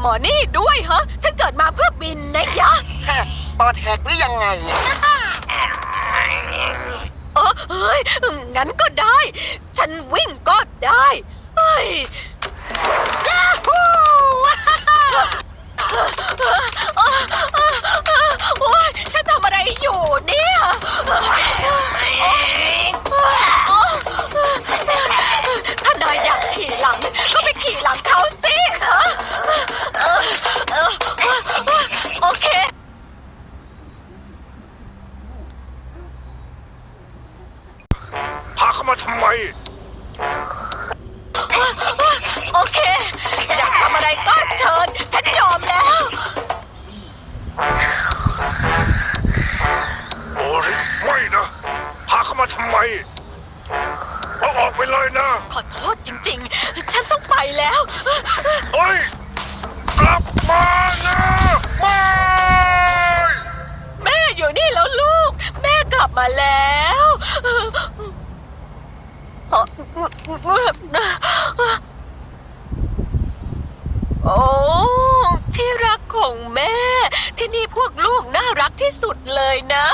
หมอนี่ด้วยฮะฉันเกิดมาเพื่อบินนะยะฮะปอดแหกหรือยังไง เออเฮ้ยงั้นก็ได้ ฉันวิ่งก็ได้เฮ้ยย โอเค อยากทำอะไรก็เชิญ ฉันยอมแล้ว โอ้ยไม่นะ พาเข้ามาทำไมเอาออกไปเลยนะ ขอโทษจริง ๆ ฉันต้องไปแล้ว เฮ้ย โอ้ที่รักของแม่ ที่นี่พวกลูกน่ารักที่สุดเลยนะ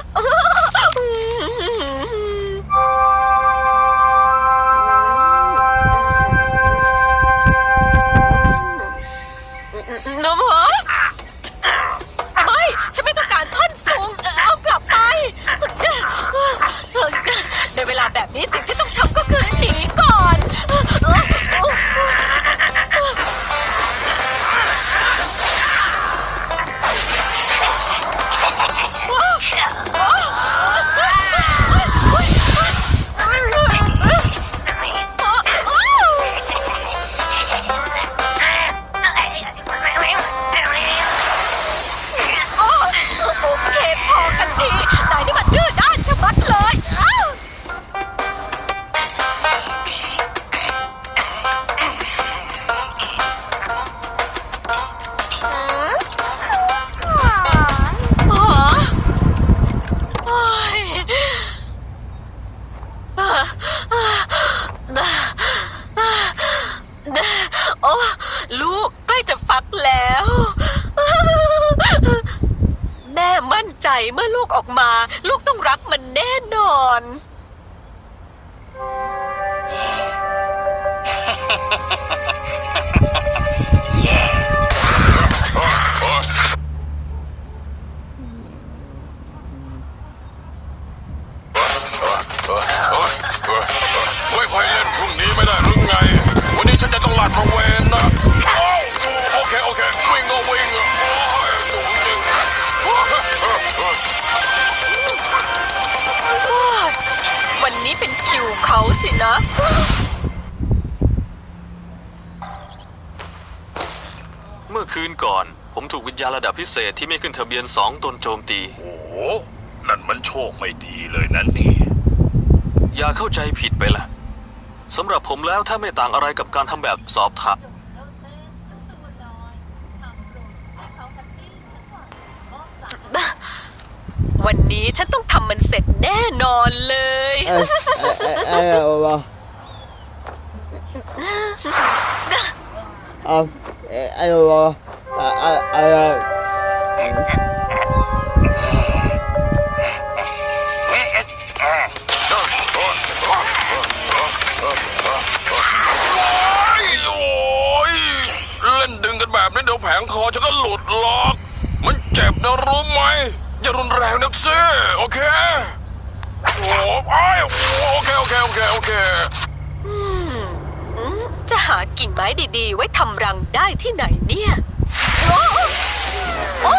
ลูกใกล้จะฟักแล้ว แม่มั่นใจเมื่อลูกออกมา ลูกต้องรักมันแน่นอน เป็นคิวเขาสินะ เมื่อคืนก่อน ผมถูกวิญญาณระดับพิเศษที่ไม่ขึ้นทะเบียนสองตนโจมตี โอ้โหนั่นมันโชคไม่ดีเลยนะนี่ อย่าเข้าใจผิดไปละสำหรับผมแล้วถ้าไม่ต่างอะไรกับการทำแบบสอบถาม วันนี้ฉันต้องทำมันเสร็จแน่นอนเลย เอ้ยเอ้ยเอ้ยเอาเอาเอาเอ้ยเอ้ยเอาเอาเอาเอาโอ้ยเล่นดึงกันแบบนี้เดี๋ยวแผงคอฉันก็หลุดหรอก มันเจ็บนะรู้ไหม อย่ารุนแรงนะกสิโอเคโอ้ยโอเคโอเคโอเคโอเคจะหากิ่งไม้ดีๆ ไว้ทำรังได้ที่ไหนเนี่ยโอ้